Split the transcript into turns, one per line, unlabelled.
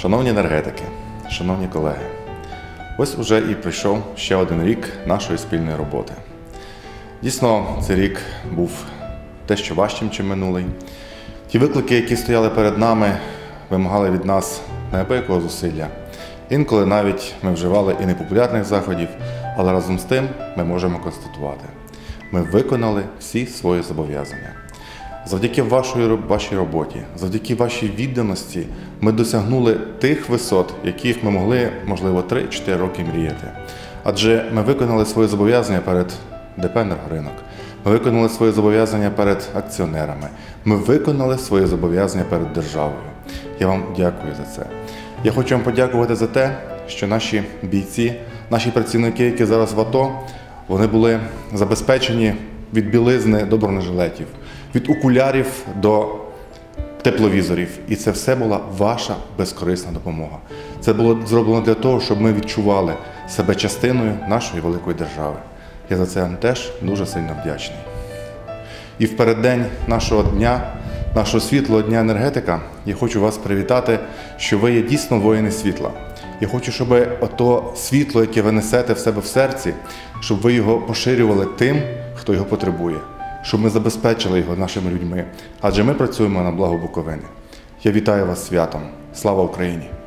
Шановні енергетики, шановні колеги, ось уже і прийшов ще один рік нашої спільної роботи. Дійсно, цей рік був дещо важчим, чим минулий. Ті виклики, які стояли перед нами, вимагали від нас неабиякого зусилля. Інколи навіть ми вживали і непопулярних заходів, але разом з тим ми можемо констатувати: ми виконали всі свої зобов'язання. Завдяки роб- вашій роботі, завдяки вашій відданості, ми досягнули тих висот, яких ми могли, можливо, 3-4 роки мріяти. Адже ми виконали свої зобов'язання перед ДП «Енергоринок», ми виконали свої зобов'язання перед акціонерами, ми виконали свої зобов'язання перед державою. Я вам дякую за це. Я хочу вам подякувати за те, що наші бійці, наші працівники, які зараз в АТО, вони були забезпечені від білизни до бронежилетів, від окулярів до тепловізорів. І це все була ваша безкорисна допомога. Це було зроблено для того, щоб ми відчували себе частиною нашої великої держави. Я за це вам теж дуже сильно вдячний. І в переддень нашого дня, нашого світлого дня енергетика, я хочу вас привітати, що ви є дійсно воїни світла. Я хочу, щоб ото світло, яке ви несете в себе в серці, щоб ви його поширювали тим, хто його потребує, щоб ми забезпечили його нашими людьми. Адже ми працюємо на благо Буковини. Я вітаю вас святом. Слава Україні!